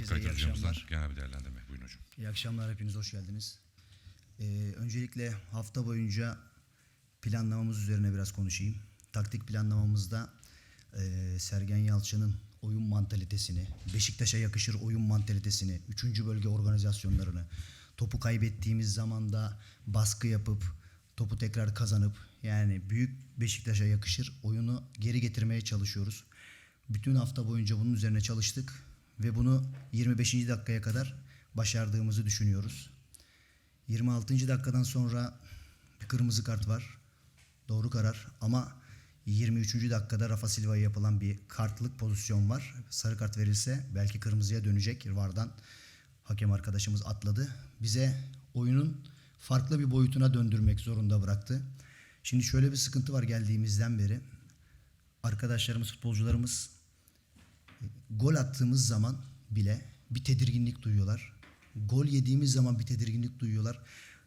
Herkese iyi akşamlar. genel bir değerlendirme. Buyurun hocam. İyi akşamlar hepiniz hoş geldiniz. Ee, öncelikle hafta boyunca planlamamız üzerine biraz konuşayım. Taktik planlamamızda e, Sergen Yalçın'ın oyun mantalitesini, Beşiktaş'a yakışır oyun mantalitesini, 3. bölge organizasyonlarını, topu kaybettiğimiz zaman da baskı yapıp topu tekrar kazanıp yani büyük Beşiktaş'a yakışır oyunu geri getirmeye çalışıyoruz. Bütün hafta boyunca bunun üzerine çalıştık ve bunu 25. dakikaya kadar başardığımızı düşünüyoruz. 26. dakikadan sonra bir kırmızı kart var. Doğru karar ama 23. dakikada Rafa Silva'ya yapılan bir kartlık pozisyon var. Sarı kart verilse belki kırmızıya dönecek. Vardan hakem arkadaşımız atladı. Bize oyunun farklı bir boyutuna döndürmek zorunda bıraktı. Şimdi şöyle bir sıkıntı var geldiğimizden beri. Arkadaşlarımız, futbolcularımız gol attığımız zaman bile bir tedirginlik duyuyorlar. Gol yediğimiz zaman bir tedirginlik duyuyorlar.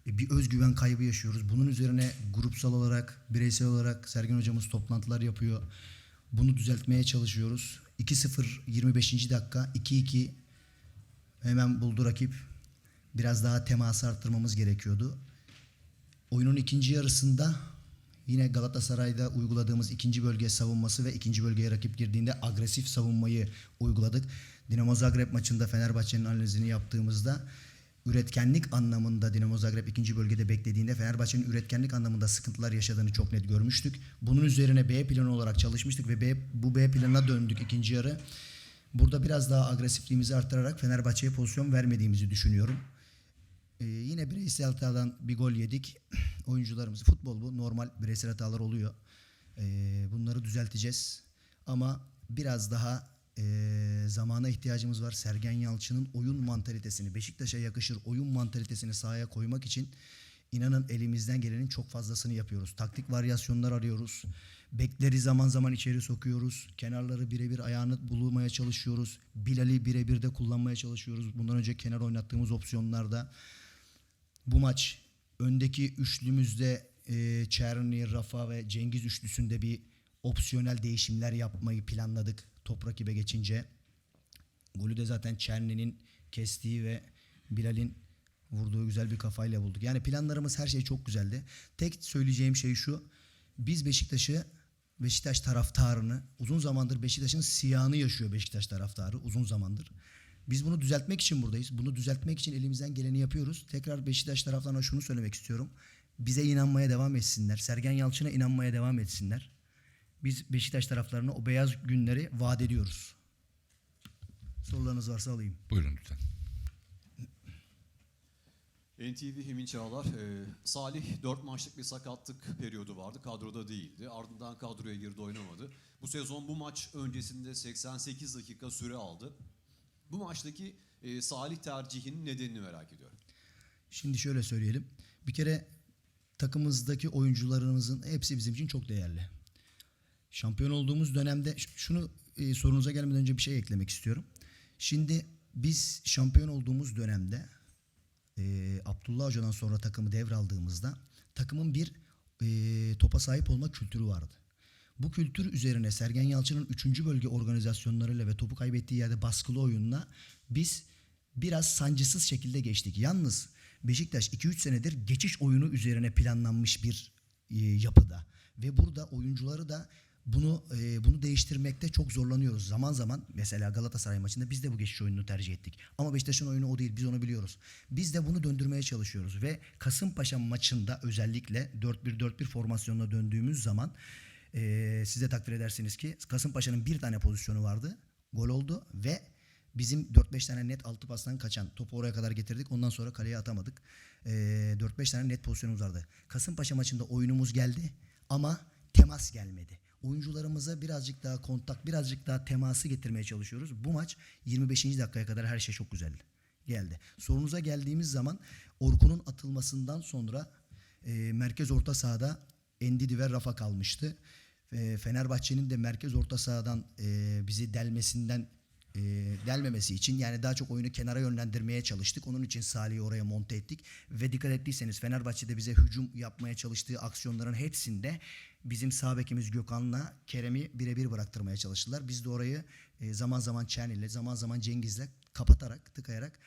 E, Bir özgüven kaybı yaşıyoruz. Bunun üzerine grupsal olarak, bireysel olarak Sergen hocamız toplantılar yapıyor. Bunu düzeltmeye çalışıyoruz. 2-0 25. dakika, 2-2 hemen buldu rakip. Biraz daha teması arttırmamız gerekiyordu. Oyunun ikinci yarısında yine Galatasaray'da uyguladığımız ikinci bölge savunması ve ikinci bölgeye rakip girdiğinde agresif savunmayı uyguladık. Dinamo Zagreb maçında Fenerbahçe'nin analizini yaptığımızda üretkenlik anlamında Dinamo Zagreb ikinci bölgede beklediğinde Fenerbahçe'nin üretkenlik anlamında sıkıntılar yaşadığını çok net görmüştük. Bunun üzerine B planı olarak çalışmıştık ve B, bu B planına döndük ikinci yarı. Burada biraz daha agresifliğimizi arttırarak Fenerbahçe'ye pozisyon vermediğimizi düşünüyorum. Ee, yine bireysel hatadan bir gol yedik. Oyuncularımız futbol bu normal bireysel hatalar oluyor. Ee, bunları düzelteceğiz. Ama biraz daha e, zamana ihtiyacımız var. Sergen Yalçın'ın oyun mantalitesini, Beşiktaş'a yakışır oyun mantalitesini sahaya koymak için inanın elimizden gelenin çok fazlasını yapıyoruz. Taktik varyasyonlar arıyoruz. Bekleri zaman zaman içeri sokuyoruz. Kenarları birebir ayağını bulmaya çalışıyoruz. Bilal'i birebir de kullanmaya çalışıyoruz. Bundan önce kenar oynattığımız opsiyonlarda bu maç öndeki üçlümüzde e, Çerni, Rafa ve Cengiz üçlüsünde bir opsiyonel değişimler yapmayı planladık top rakibe geçince. Golü de zaten Çerni'nin kestiği ve Bilal'in vurduğu güzel bir kafayla bulduk. Yani planlarımız her şey çok güzeldi. Tek söyleyeceğim şey şu. Biz Beşiktaş'ı Beşiktaş taraftarını uzun zamandır Beşiktaş'ın siyahını yaşıyor Beşiktaş taraftarı uzun zamandır. Biz bunu düzeltmek için buradayız. Bunu düzeltmek için elimizden geleni yapıyoruz. Tekrar Beşiktaş taraftarına şunu söylemek istiyorum. Bize inanmaya devam etsinler. Sergen Yalçın'a inanmaya devam etsinler. Biz Beşiktaş taraflarına o beyaz günleri vaat ediyoruz. Sorularınız varsa alayım. Buyurun lütfen. NTV Emin Çağlar, e, Salih 4 maçlık bir sakatlık periyodu vardı. Kadroda değildi. Ardından kadroya girdi oynamadı. Bu sezon bu maç öncesinde 88 dakika süre aldı. Bu maçtaki e, Salih tercihinin nedenini merak ediyorum. Şimdi şöyle söyleyelim. Bir kere takımımızdaki oyuncularımızın hepsi bizim için çok değerli. Şampiyon olduğumuz dönemde şunu e, sorunuza gelmeden önce bir şey eklemek istiyorum. Şimdi biz şampiyon olduğumuz dönemde e, Abdullah Hoca'dan sonra takımı devraldığımızda takımın bir e, topa sahip olma kültürü vardı. Bu kültür üzerine Sergen Yalçın'ın 3. bölge organizasyonlarıyla ve topu kaybettiği yerde baskılı oyunla biz biraz sancısız şekilde geçtik. Yalnız Beşiktaş 2-3 senedir geçiş oyunu üzerine planlanmış bir e, yapıda ve burada oyuncuları da bunu e, bunu değiştirmekte çok zorlanıyoruz. Zaman zaman mesela Galatasaray maçında biz de bu geçiş oyununu tercih ettik. Ama Beşiktaş'ın oyunu o değil. Biz onu biliyoruz. Biz de bunu döndürmeye çalışıyoruz ve Kasımpaşa maçında özellikle 4-1-4-1 formasyonuna döndüğümüz zaman e, size takdir edersiniz ki Kasımpaşa'nın bir tane pozisyonu vardı. Gol oldu ve bizim 4-5 tane net altı pastan kaçan topu oraya kadar getirdik. Ondan sonra kaleye atamadık. E, 4-5 tane net pozisyonumuz vardı. Kasımpaşa maçında oyunumuz geldi ama temas gelmedi. Oyuncularımıza birazcık daha kontak, birazcık daha teması getirmeye çalışıyoruz. Bu maç 25. dakikaya kadar her şey çok güzeldi. Geldi. Sorunuza geldiğimiz zaman Orkun'un atılmasından sonra e, merkez orta sahada Endidi ve Rafa kalmıştı. E, Fenerbahçe'nin de merkez orta sahadan e, bizi delmesinden e, delmemesi için yani daha çok oyunu kenara yönlendirmeye çalıştık. Onun için Salih'i oraya monte ettik. Ve dikkat ettiyseniz Fenerbahçe'de bize hücum yapmaya çalıştığı aksiyonların hepsinde bizim sağ bekimiz Gökhan'la Kerem'i birebir bıraktırmaya çalıştılar. Biz de orayı e, zaman zaman Çerni'yle zaman zaman Cengiz'le kapatarak, tıkayarak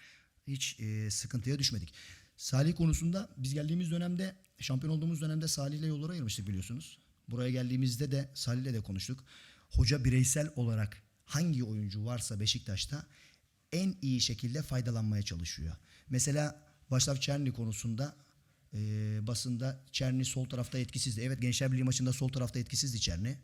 hiç e, sıkıntıya düşmedik. Salih konusunda biz geldiğimiz dönemde şampiyon olduğumuz dönemde Salih'le yolları ayırmıştık biliyorsunuz. Buraya geldiğimizde de Salih'le de konuştuk. Hoca bireysel olarak hangi oyuncu varsa Beşiktaş'ta en iyi şekilde faydalanmaya çalışıyor. Mesela Başlav Çerni konusunda e, basında Çerni sol tarafta etkisizdi. Evet Gençler Birliği maçında sol tarafta etkisizdi Çerni.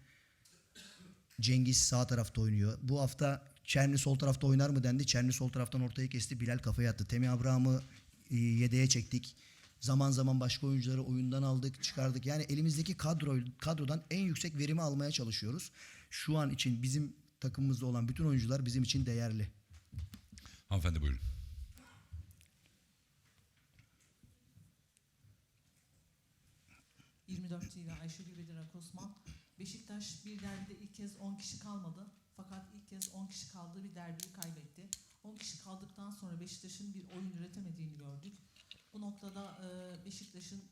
Cengiz sağ tarafta oynuyor. Bu hafta Çerni sol tarafta oynar mı dendi. Çerni sol taraftan ortaya kesti. Bilal kafaya attı. Temi Abraham'ı e, yedeğe çektik. Zaman zaman başka oyuncuları oyundan aldık, çıkardık. Yani elimizdeki kadro kadrodan en yüksek verimi almaya çalışıyoruz. Şu an için bizim takımımızda olan bütün oyuncular bizim için değerli. Hanımefendi buyurun. Hı. 24 ile Ayşegül Bedirak Osman. Beşiktaş bir derbide ilk kez 10 kişi kalmadı. Fakat ilk kez 10 kişi kaldığı bir derbiyi kaybetti. 10 kişi kaldıktan sonra Beşiktaş'ın bir oyun üretemediğini gördük. Bu noktada e, Beşiktaş'ın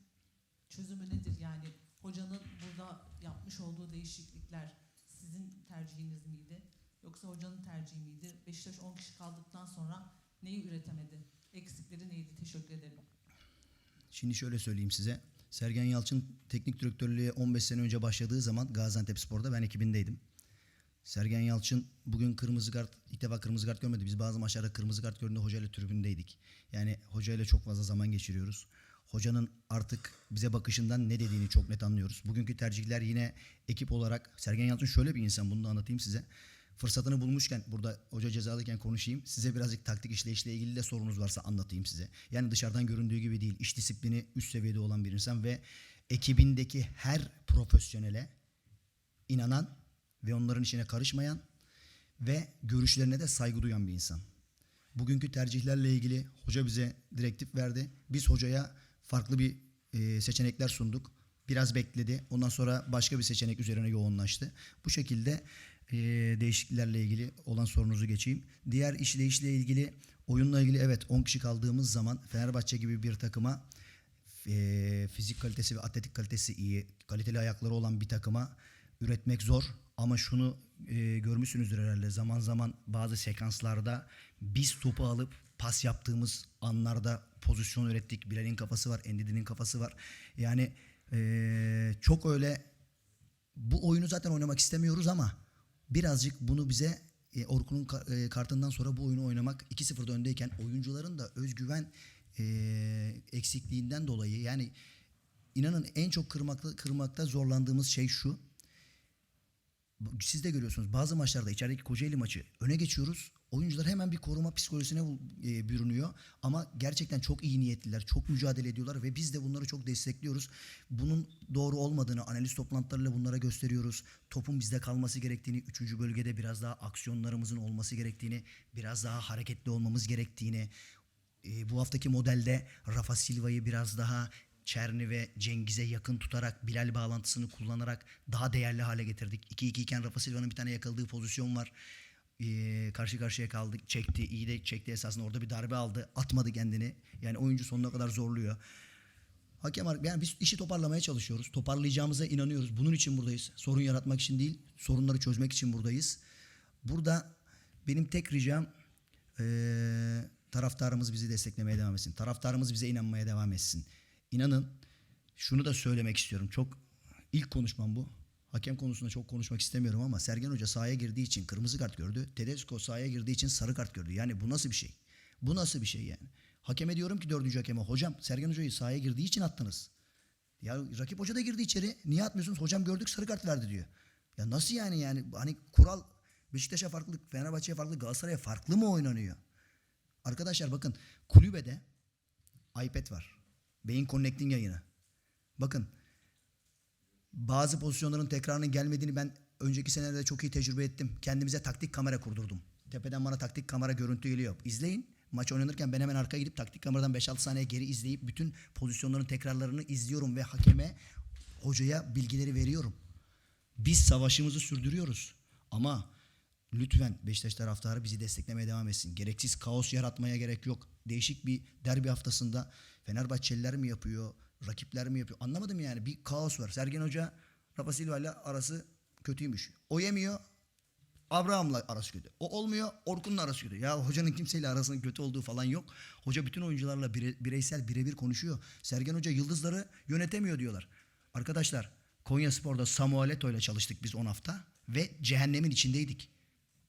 çözümü nedir? Yani hocanın burada yapmış olduğu değişiklikler sizin tercihiniz miydi? Yoksa hocanın tercihi miydi? Beşiktaş 10 kişi kaldıktan sonra neyi üretemedi? Eksikleri neydi? Teşekkür ederim. Şimdi şöyle söyleyeyim size. Sergen Yalçın teknik direktörlüğe 15 sene önce başladığı zaman Gaziantep Spor'da ben ekibindeydim. Sergen Yalçın bugün kırmızı kart, ilk defa kırmızı kart görmedi. Biz bazı maçlarda kırmızı kart gördüğünde hocayla tribündeydik. Yani hocayla çok fazla zaman geçiriyoruz. Hocanın artık bize bakışından ne dediğini çok net anlıyoruz. Bugünkü tercihler yine ekip olarak Sergen Yalçın şöyle bir insan bunu da anlatayım size. Fırsatını bulmuşken burada hoca cezalıyken konuşayım. Size birazcık taktik işleyişle ilgili de sorunuz varsa anlatayım size. Yani dışarıdan göründüğü gibi değil. İş disiplini üst seviyede olan bir insan ve ekibindeki her profesyonele inanan ve onların işine karışmayan ve görüşlerine de saygı duyan bir insan. Bugünkü tercihlerle ilgili hoca bize direktif verdi. Biz hocaya farklı bir e, seçenekler sunduk. Biraz bekledi. Ondan sonra başka bir seçenek üzerine yoğunlaştı. Bu şekilde e, değişikliklerle ilgili olan sorunuzu geçeyim. Diğer işleyişle ilgili oyunla ilgili evet 10 kişi kaldığımız zaman Fenerbahçe gibi bir takıma e, fizik kalitesi ve atletik kalitesi iyi, kaliteli ayakları olan bir takıma üretmek zor. Ama şunu e, görmüşsünüzdür herhalde zaman zaman bazı sekanslarda biz topu alıp pas yaptığımız anlarda pozisyon ürettik. Bilal'in kafası var, Endidi'nin kafası var. Yani e, çok öyle bu oyunu zaten oynamak istemiyoruz ama birazcık bunu bize e, Orkun'un ka- e, kartından sonra bu oyunu oynamak 2-0'da öndeyken oyuncuların da özgüven e, eksikliğinden dolayı yani inanın en çok kırmakta, kırmakta zorlandığımız şey şu. Siz de görüyorsunuz bazı maçlarda içerideki Kocaeli maçı öne geçiyoruz. Oyuncular hemen bir koruma psikolojisine e, bürünüyor. Ama gerçekten çok iyi niyetliler, çok mücadele ediyorlar ve biz de bunları çok destekliyoruz. Bunun doğru olmadığını analiz toplantılarıyla bunlara gösteriyoruz. Topun bizde kalması gerektiğini, üçüncü bölgede biraz daha aksiyonlarımızın olması gerektiğini, biraz daha hareketli olmamız gerektiğini, e, bu haftaki modelde Rafa Silva'yı biraz daha Çerni ve Cengiz'e yakın tutarak Bilal bağlantısını kullanarak daha değerli hale getirdik. 2-2 iken Rafa Silva'nın bir tane yakaladığı pozisyon var. Ee, karşı karşıya kaldık. Çekti. iyi de çekti esasında. Orada bir darbe aldı. Atmadı kendini. Yani oyuncu sonuna kadar zorluyor. Hakem yani biz işi toparlamaya çalışıyoruz. Toparlayacağımıza inanıyoruz. Bunun için buradayız. Sorun yaratmak için değil, sorunları çözmek için buradayız. Burada benim tek ricam eee, taraftarımız bizi desteklemeye devam etsin. Taraftarımız bize inanmaya devam etsin. İnanın şunu da söylemek istiyorum. Çok ilk konuşmam bu. Hakem konusunda çok konuşmak istemiyorum ama Sergen Hoca sahaya girdiği için kırmızı kart gördü. Tedesco sahaya girdiği için sarı kart gördü. Yani bu nasıl bir şey? Bu nasıl bir şey yani? Hakeme diyorum ki dördüncü hakeme hocam Sergen Hoca'yı sahaya girdiği için attınız. Ya rakip hoca da girdi içeri. Niye atmıyorsunuz? Hocam gördük sarı kart verdi diyor. Ya nasıl yani yani hani kural Beşiktaş'a farklı, Fenerbahçe'ye farklı, Galatasaray'a farklı mı oynanıyor? Arkadaşlar bakın kulübede iPad var. Beyin Connecting yayını. Bakın bazı pozisyonların tekrarının gelmediğini ben önceki senelerde çok iyi tecrübe ettim. Kendimize taktik kamera kurdurdum. Tepeden bana taktik kamera görüntü geliyor. İzleyin. Maç oynanırken ben hemen arkaya gidip taktik kameradan 5-6 saniye geri izleyip bütün pozisyonların tekrarlarını izliyorum ve hakeme, hocaya bilgileri veriyorum. Biz savaşımızı sürdürüyoruz. Ama lütfen Beşiktaş taraftarı bizi desteklemeye devam etsin. Gereksiz kaos yaratmaya gerek yok. Değişik bir derbi haftasında Fenerbahçeliler mi yapıyor, rakipler mi yapıyor? Anlamadım yani. Bir kaos var. Sergen Hoca Rafa Silva ile arası kötüymüş. O yemiyor. Abraham'la arası kötü. O olmuyor. Orkun'la arası kötü. Ya hocanın kimseyle arasının kötü olduğu falan yok. Hoca bütün oyuncularla bire- bireysel birebir konuşuyor. Sergen Hoca yıldızları yönetemiyor diyorlar. Arkadaşlar Konya Spor'da Samuel Eto'o ile çalıştık biz 10 hafta ve cehennemin içindeydik.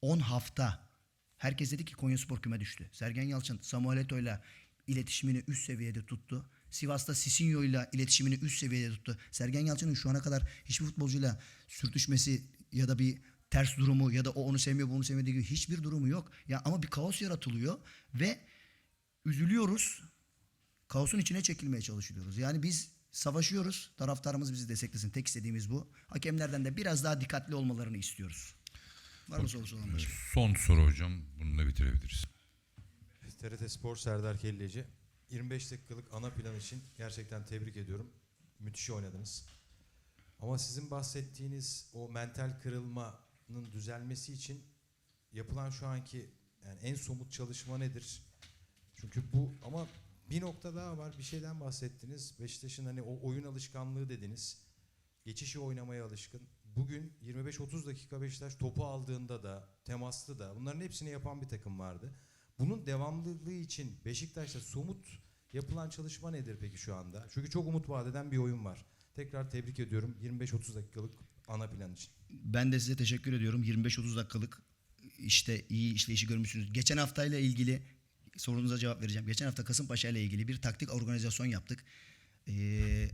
10 hafta. Herkes dedi ki Konya Spor küme düştü. Sergen Yalçın Samuel Eto'o ile iletişimini üst seviyede tuttu. Sivas'ta Sisinho ile iletişimini üst seviyede tuttu. Sergen Yalçın'ın şu ana kadar hiçbir futbolcuyla sürtüşmesi ya da bir ters durumu ya da o onu sevmiyor bu onu sevmiyor gibi hiçbir durumu yok. Ya ama bir kaos yaratılıyor ve üzülüyoruz. Kaosun içine çekilmeye çalışıyoruz. Yani biz savaşıyoruz. Taraftarımız bizi desteklesin. Tek istediğimiz bu. Hakemlerden de biraz daha dikkatli olmalarını istiyoruz. Var mı sorusu olan başka? Son soru hocam. Bununla bitirebiliriz. TRT Spor Serdar Kelleci. 25 dakikalık ana plan için gerçekten tebrik ediyorum. Müthiş oynadınız. Ama sizin bahsettiğiniz o mental kırılmanın düzelmesi için yapılan şu anki yani en somut çalışma nedir? Çünkü bu ama bir nokta daha var. Bir şeyden bahsettiniz. Beşiktaş'ın hani o oyun alışkanlığı dediniz. Geçişi oynamaya alışkın. Bugün 25-30 dakika Beşiktaş topu aldığında da temaslı da bunların hepsini yapan bir takım vardı. Bunun devamlılığı için Beşiktaş'ta somut yapılan çalışma nedir peki şu anda? Çünkü çok umut vaat eden bir oyun var. Tekrar tebrik ediyorum 25-30 dakikalık ana plan için. Ben de size teşekkür ediyorum. 25-30 dakikalık işte iyi işleyişi görmüşsünüz. Geçen haftayla ilgili sorunuza cevap vereceğim. Geçen hafta Kasımpaşa ile ilgili bir taktik organizasyon yaptık. Ee,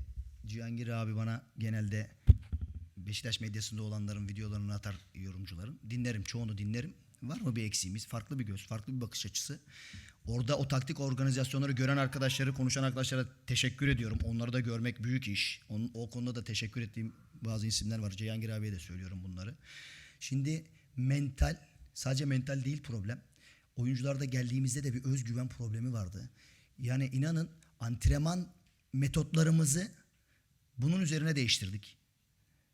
Cihangir abi bana genelde Beşiktaş medyasında olanların videolarını atar yorumcuların. Dinlerim, çoğunu dinlerim. Var mı bir eksiğimiz? Farklı bir göz, farklı bir bakış açısı. Orada o taktik organizasyonları gören arkadaşları, konuşan arkadaşlara teşekkür ediyorum. Onları da görmek büyük iş. Onun, o konuda da teşekkür ettiğim bazı isimler var. Cihangir abiye de söylüyorum bunları. Şimdi mental, sadece mental değil problem. Oyuncularda geldiğimizde de bir özgüven problemi vardı. Yani inanın antrenman metotlarımızı bunun üzerine değiştirdik.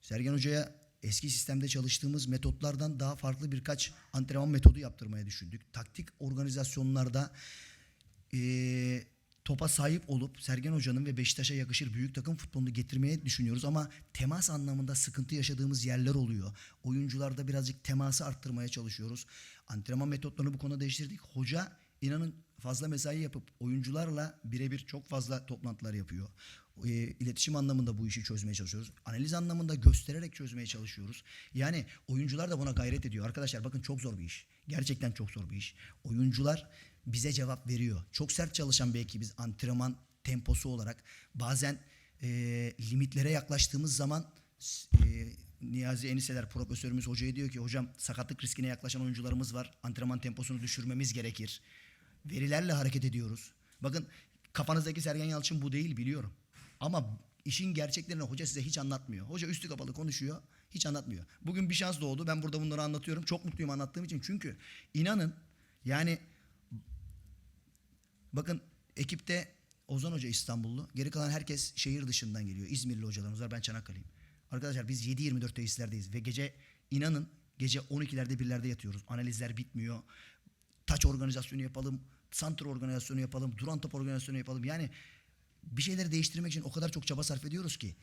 Sergen Hoca'ya eski sistemde çalıştığımız metotlardan daha farklı birkaç antrenman metodu yaptırmaya düşündük. Taktik organizasyonlarda eee, topa sahip olup Sergen Hoca'nın ve Beşiktaş'a yakışır büyük takım futbolunu getirmeye düşünüyoruz ama temas anlamında sıkıntı yaşadığımız yerler oluyor. Oyuncularda birazcık teması arttırmaya çalışıyoruz. Antrenman metotlarını bu konuda değiştirdik. Hoca inanın fazla mesai yapıp oyuncularla birebir çok fazla toplantılar yapıyor. E, iletişim anlamında bu işi çözmeye çalışıyoruz. Analiz anlamında göstererek çözmeye çalışıyoruz. Yani oyuncular da buna gayret ediyor. Arkadaşlar bakın çok zor bir iş. Gerçekten çok zor bir iş. Oyuncular bize cevap veriyor. Çok sert çalışan bir ekibiz antrenman temposu olarak. Bazen e, limitlere yaklaştığımız zaman e, Niyazi Eniseler profesörümüz hocaya diyor ki hocam sakatlık riskine yaklaşan oyuncularımız var. Antrenman temposunu düşürmemiz gerekir. Verilerle hareket ediyoruz. Bakın kafanızdaki Sergen Yalçın bu değil biliyorum. Ama işin gerçeklerini hoca size hiç anlatmıyor. Hoca üstü kapalı konuşuyor, hiç anlatmıyor. Bugün bir şans doğdu. Ben burada bunları anlatıyorum. Çok mutluyum anlattığım için. Çünkü inanın yani bakın ekipte Ozan Hoca İstanbullu. Geri kalan herkes şehir dışından geliyor. İzmirli hocalarımız var. Ben Çanakkale'yim. Arkadaşlar biz 7-24 tesislerdeyiz ve gece inanın gece 12'lerde birlerde yatıyoruz. Analizler bitmiyor. Taç organizasyonu yapalım, santra organizasyonu yapalım, duran top organizasyonu yapalım. Yani bir şeyleri değiştirmek için o kadar çok çaba sarf ediyoruz ki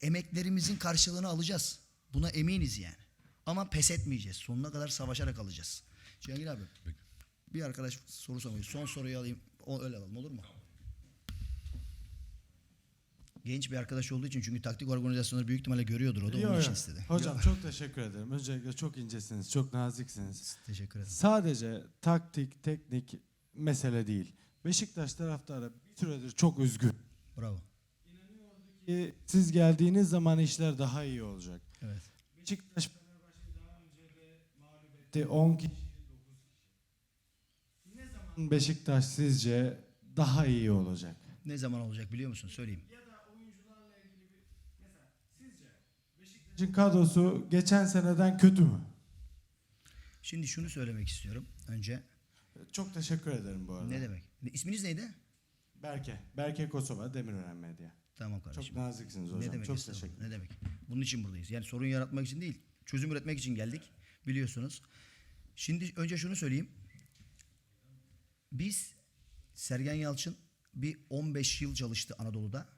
emeklerimizin karşılığını alacağız. Buna eminiz yani. Ama pes etmeyeceğiz. Sonuna kadar savaşarak alacağız. Cihangir abi. Peki. Bir arkadaş soru soruyor. Son soruyu alayım. O öyle alalım olur mu? Genç bir arkadaş olduğu için çünkü taktik organizasyonları büyük ihtimalle görüyordur. O da Yo, onun için istedi. Hocam çok teşekkür ederim. Öncelikle çok incesiniz, çok naziksiniz. Teşekkür ederim. Sadece taktik, teknik mesele değil. Beşiktaş taraftarı süredir çok üzgün. Bravo. Ki Siz geldiğiniz zaman işler daha iyi olacak. Evet. Beşiktaş Fenerbahçe'yi daha önce de mağlup etti. 10 kişi, 9 kişi. Ne zaman Beşiktaş sizce daha iyi olacak? Ne zaman olacak biliyor musun? Söyleyeyim. Beşiktaş'ın kadrosu geçen seneden kötü mü? Şimdi şunu söylemek istiyorum. Önce Çok teşekkür ederim bu arada. ne demek? İsminiz neydi? Berke. Berke Kosova, Demirören Medya. Tamam kardeşim. Çok naziksiniz hocam. Ne demek çok teşekkür Ne demek? Bunun için buradayız. Yani sorun yaratmak için değil. Çözüm üretmek için geldik. Biliyorsunuz. Şimdi önce şunu söyleyeyim. Biz Sergen Yalçın bir 15 yıl çalıştı Anadolu'da.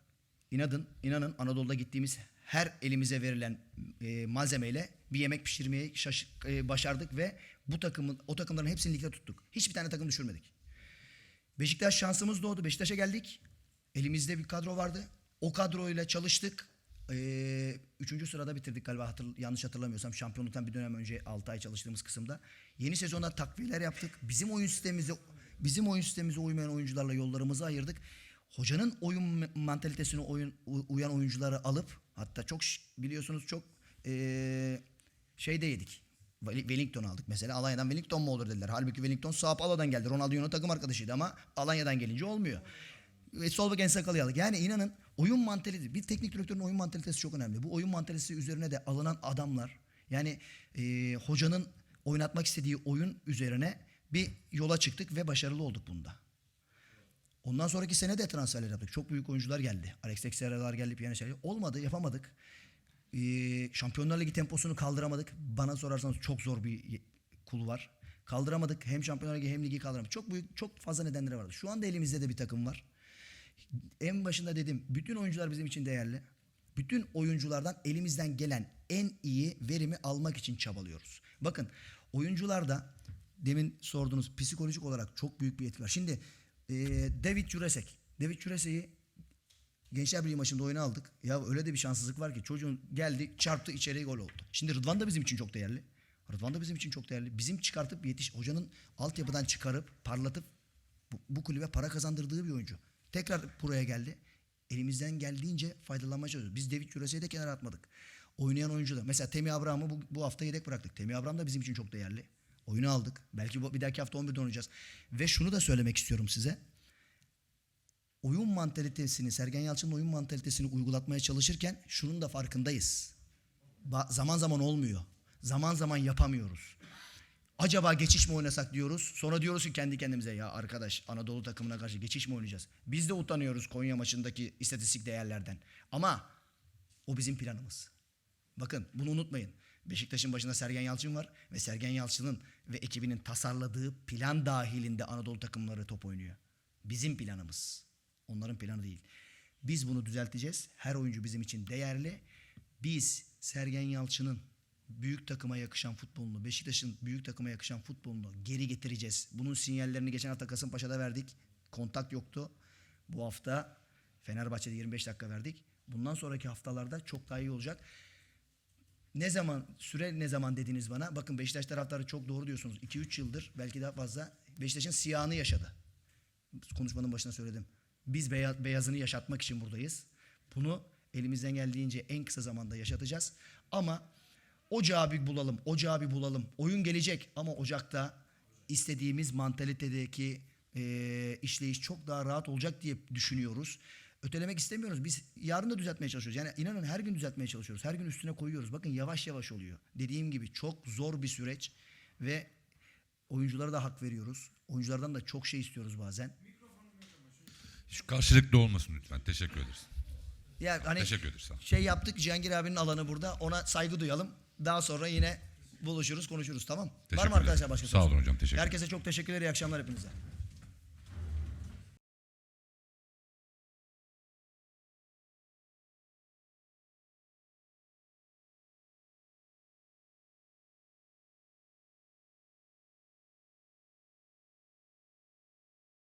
İnadın, inanın Anadolu'da gittiğimiz her elimize verilen e, malzemeyle bir yemek pişirmeyi şaş- e, başardık ve bu takımın o takımların hepsini ligde tuttuk. Hiçbir tane takım düşürmedik. Beşiktaş şansımız doğdu. Beşiktaş'a geldik. Elimizde bir kadro vardı. O kadroyla çalıştık. Ee, üçüncü sırada bitirdik galiba hatır- yanlış hatırlamıyorsam. Şampiyonluktan bir dönem önce 6 ay çalıştığımız kısımda. Yeni sezonda takviyeler yaptık. Bizim oyun sistemimize bizim oyun sistemimize uymayan oyuncularla yollarımızı ayırdık. Hocanın oyun mantalitesine oyun, uyan oyuncuları alıp hatta çok biliyorsunuz çok ee, şey de yedik. Well- Wellington aldık mesela. Alanya'dan Wellington mu olur dediler. Halbuki Wellington Sao Paulo'dan geldi. Ronaldinho'nun takım arkadaşıydı ama Alanya'dan gelince olmuyor. Ve Solbek Ensakalı'yı aldık. Yani inanın oyun mantalitesi, bir teknik direktörün oyun mantalitesi çok önemli. Bu oyun mantalitesi üzerine de alınan adamlar, yani e, hocanın oynatmak istediği oyun üzerine bir yola çıktık ve başarılı olduk bunda. Ondan sonraki sene de transferler yaptık. Çok büyük oyuncular geldi. Alex Teixeira'lar geldi, Pjanic geldi. Olmadı, yapamadık. Şampiyonlar Ligi temposunu kaldıramadık. Bana sorarsanız çok zor bir kul var. Kaldıramadık. Hem Şampiyonlar Ligi hem ligi kaldıramadık. Çok büyük, çok fazla nedenleri vardı. Şu anda elimizde de bir takım var. En başında dedim, bütün oyuncular bizim için değerli. Bütün oyunculardan elimizden gelen en iyi verimi almak için çabalıyoruz. Bakın oyuncularda demin sorduğunuz psikolojik olarak çok büyük bir etki var. Şimdi David Jurasek. David Jurasek'i Gençler Birliği maçında oyuna aldık. Ya öyle de bir şanssızlık var ki çocuğun geldi çarptı içeriye gol oldu. Şimdi Rıdvan da bizim için çok değerli. Rıdvan da bizim için çok değerli. Bizim çıkartıp yetiş hocanın altyapıdan çıkarıp parlatıp bu, bu kulübe para kazandırdığı bir oyuncu. Tekrar buraya geldi. Elimizden geldiğince faydalanmaya çalışıyoruz. Biz David Jurasek'i de kenara atmadık. Oynayan oyuncular. Mesela Temi Abraham'ı bu, bu hafta yedek bıraktık. Temi Abraham da bizim için çok değerli. Oyunu aldık. Belki bir dahaki hafta 11'de oynayacağız. Ve şunu da söylemek istiyorum size oyun mantalitesini, Sergen Yalçın'ın oyun mantalitesini uygulatmaya çalışırken şunun da farkındayız. Ba- zaman zaman olmuyor. Zaman zaman yapamıyoruz. Acaba geçiş mi oynasak diyoruz. Sonra diyoruz ki kendi kendimize ya arkadaş Anadolu takımına karşı geçiş mi oynayacağız? Biz de utanıyoruz Konya maçındaki istatistik değerlerden. Ama o bizim planımız. Bakın bunu unutmayın. Beşiktaş'ın başında Sergen Yalçın var ve Sergen Yalçın'ın ve ekibinin tasarladığı plan dahilinde Anadolu takımları top oynuyor. Bizim planımız. Onların planı değil. Biz bunu düzelteceğiz. Her oyuncu bizim için değerli. Biz Sergen Yalçın'ın büyük takıma yakışan futbolunu, Beşiktaş'ın büyük takıma yakışan futbolunu geri getireceğiz. Bunun sinyallerini geçen hafta Kasımpaşa'da verdik. Kontak yoktu. Bu hafta Fenerbahçe'de 25 dakika verdik. Bundan sonraki haftalarda çok daha iyi olacak. Ne zaman süre ne zaman dediniz bana? Bakın Beşiktaş taraftarı çok doğru diyorsunuz. 2-3 yıldır belki daha fazla Beşiktaş'ın siyahını yaşadı. Konuşmanın başına söyledim. Biz beya- beyazını yaşatmak için buradayız. Bunu elimizden geldiğince en kısa zamanda yaşatacağız. Ama ocağı bir bulalım, ocağı bir bulalım. Oyun gelecek ama ocakta istediğimiz mantalitedeki eee, işleyiş çok daha rahat olacak diye düşünüyoruz. Ötelemek istemiyoruz. Biz yarın da düzeltmeye çalışıyoruz. Yani inanın her gün düzeltmeye çalışıyoruz. Her gün üstüne koyuyoruz. Bakın yavaş yavaş oluyor. Dediğim gibi çok zor bir süreç ve oyunculara da hak veriyoruz. Oyunculardan da çok şey istiyoruz bazen. Şu karşılıklı olmasın lütfen. Teşekkür ederiz. Ya hani Teşekkür ederiz. Sağ ol. şey yaptık Cihangir abinin alanı burada. Ona saygı duyalım. Daha sonra yine buluşuruz, konuşuruz tamam? Var Teşekkür mı arkadaşlar ederim. başka Sağ olun hocam, teşekkür Herkese çok teşekkürler. İyi akşamlar hepinize.